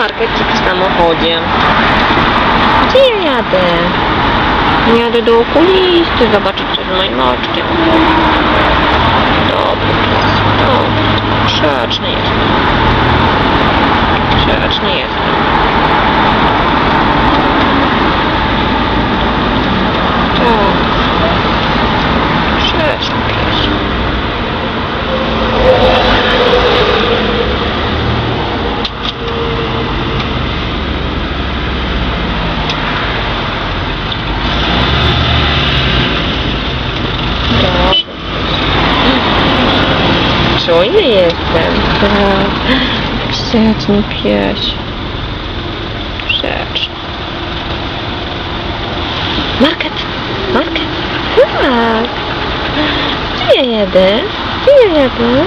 markecie w samochodzie. Gdzie ja jadę? Jadę do okulisty, zobaczyć z moim oczkiem. Dobry pies. O, grzeczny jest. Grzeczny jest. Tak. Grzeczny pies. Dobry. Czujny jestem. Tak. Grzeczny pies. Grzeczny. Market! Market! Tak! Gdzie jedę? Gdzie ja jadę?